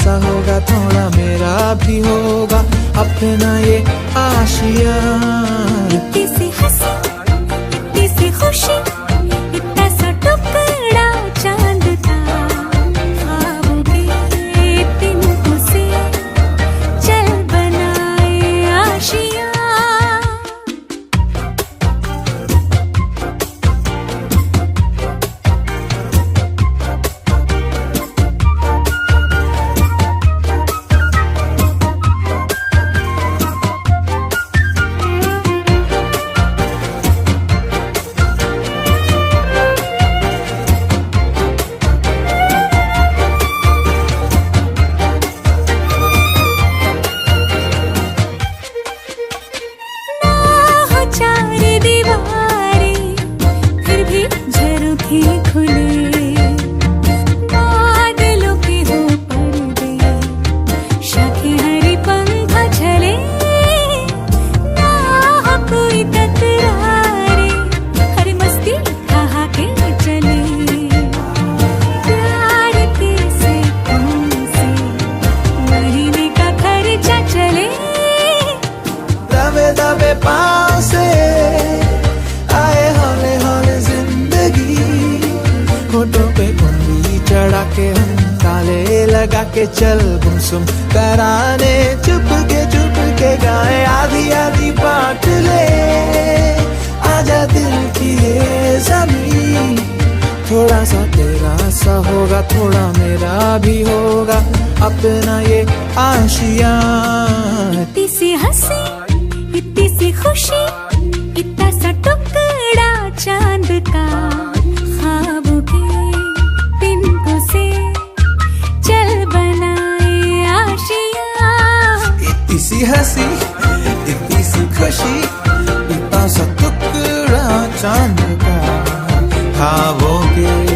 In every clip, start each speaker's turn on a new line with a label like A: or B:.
A: ऐसा होगा, थोड़ा मेरा भी होगा, अपना ये आशिया।
B: इतनी सी हँसी, इतनी सी खुशी। सा
A: होगा थोड़ा मेरा भी होगा अपना ये आशिया।
B: इतनी सी हँसी इतनी सी खुशी इतना सा टुकड़ा चाँद का खाब के से चल बनाए आशिया।
A: सी इतनी सी खुशी इतना सा टुकड़ा चाँद का
C: खावोगे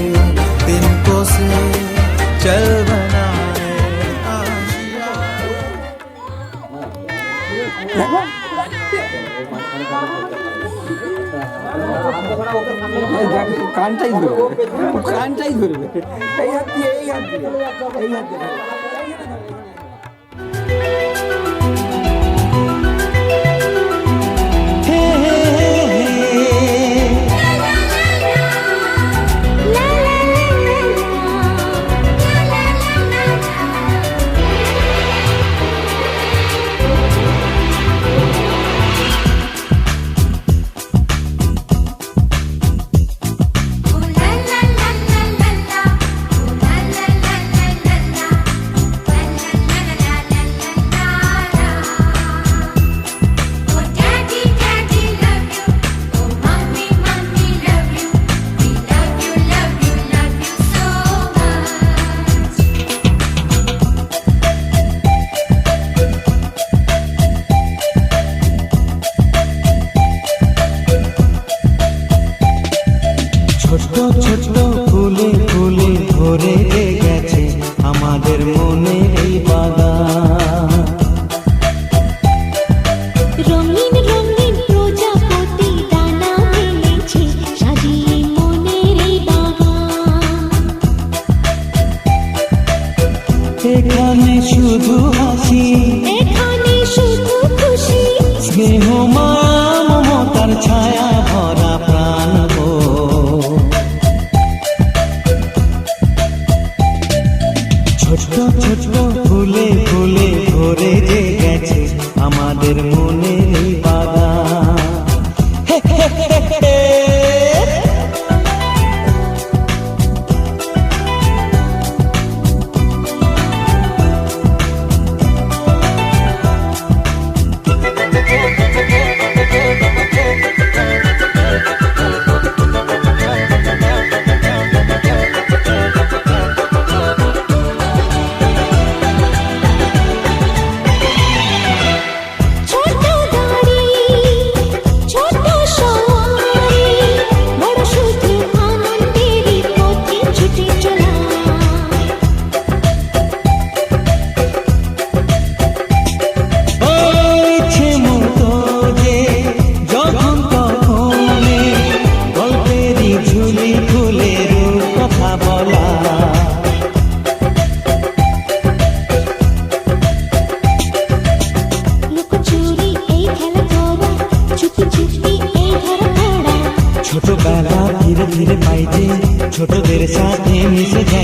C: কানটাই ধরবে কানটাই ধরবে এই হাত দিয়ে এই হাত দিয়ে এই হাত দিয়ে।
D: ধীরে পাই যে ছোটদের সাথে মিশে
B: যায়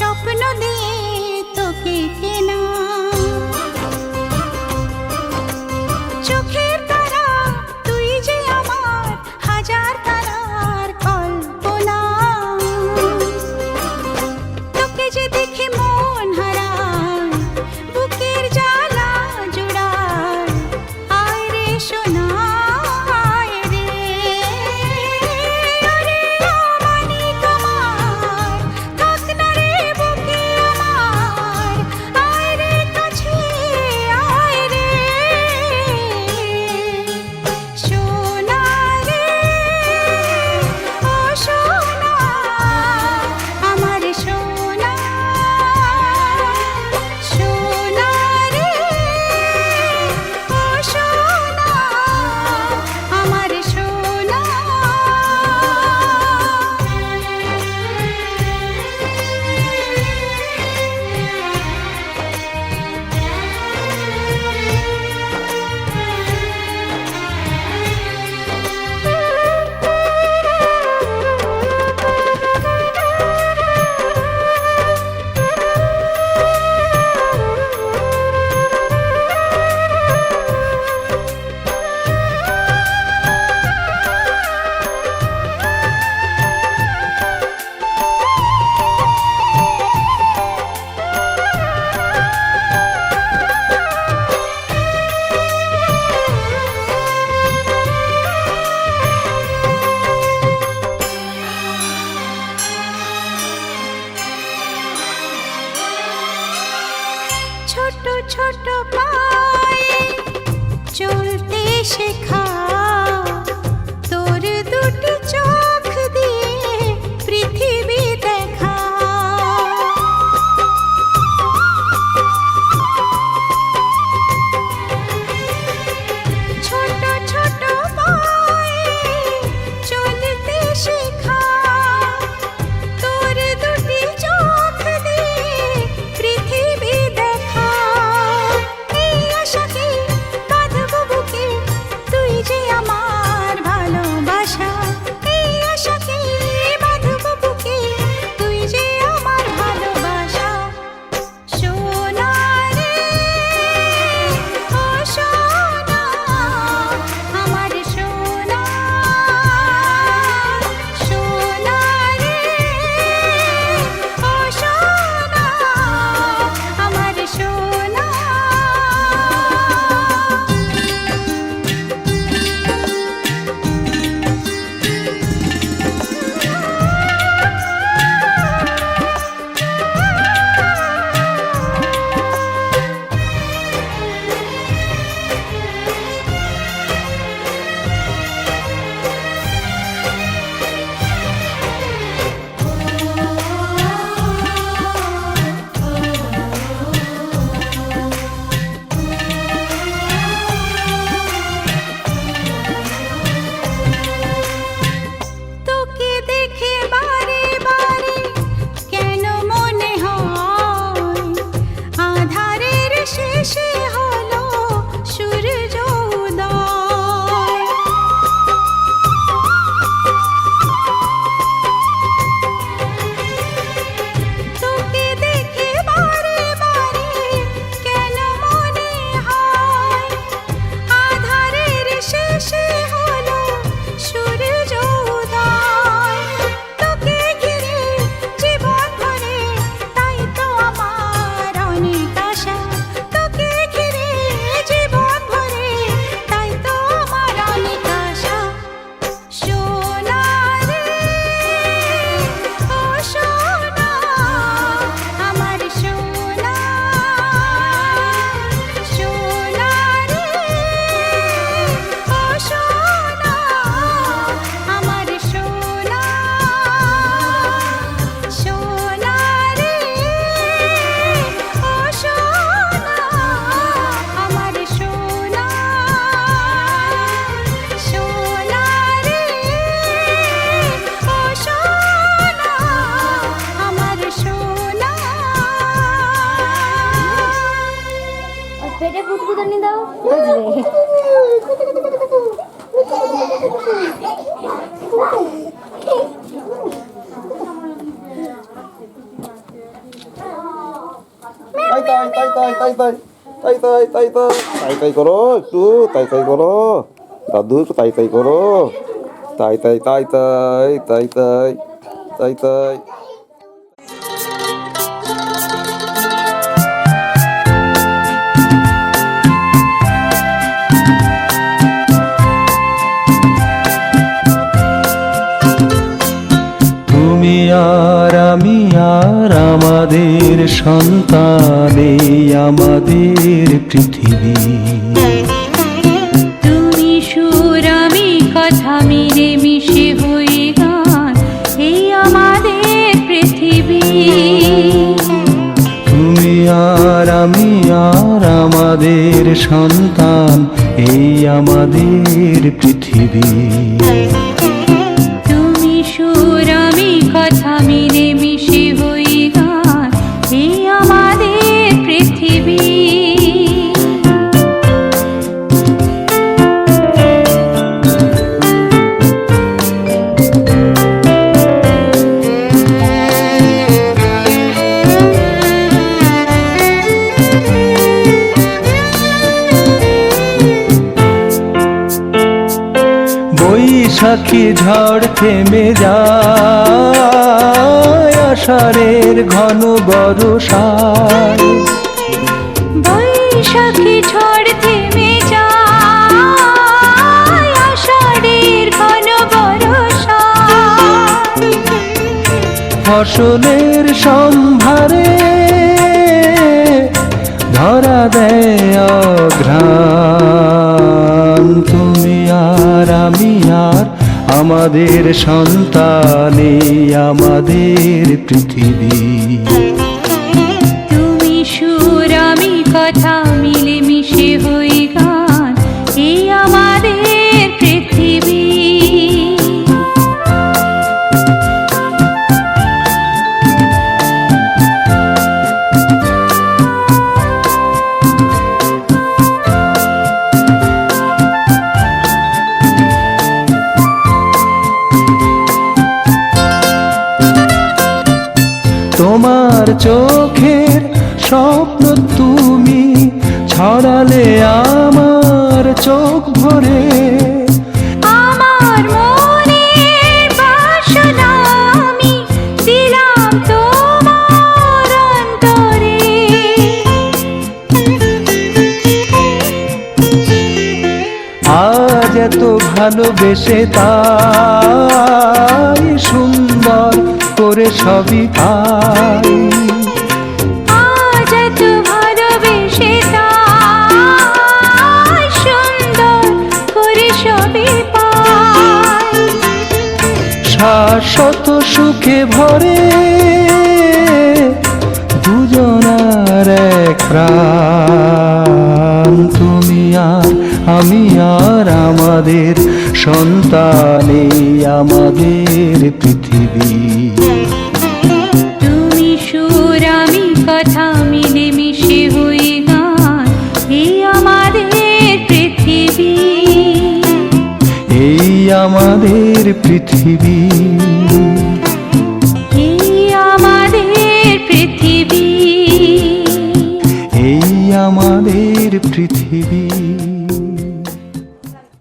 B: স্বপ্ন দিয়ে তোকে ছোট পায়ে চলতে শেখা
E: তাই তাই তাই তাই তাই তাই তাই তাই তাই তাই তাই করো একটু তাই তাই করো দাদু একটু তাই তাই করো তাই তাই তাই তাই তাই তাই তাই তাই
D: আর আমাদের সন্তানে আমাদের পৃথিবী।
B: তুমি সুর আমি কথা মিলে মিশে হয়ে গান এই আমাদের পৃথিবী।
D: তুমি আর আমি আর আমাদের সন্তান এই আমাদের পৃথিবী। বৈশাখী ঝড় থেমে যায় আষাঢ়ের ঘন বরষায়।
B: বৈশাখী ঝড় থেমে যায় আষাঢ়ের ঘন বরষা
D: ফসলের সম্ভারে আমাদের সন্তানে আমাদের পৃথিবী। স্বপ্ন তুমি ছড়ালে আমার চোখ ভরে। আজ এত ভালোবেসে তাই সুন্দর করে সবই পাই। শাশ্বত সুখে ভরে দুজনার এক প্রাণ। তুমি আর আমি আর আমাদের সন্তানে আমাদের পৃথিবী।
B: তুমি সুর আমি কথা
D: আমাদের পৃথিবী।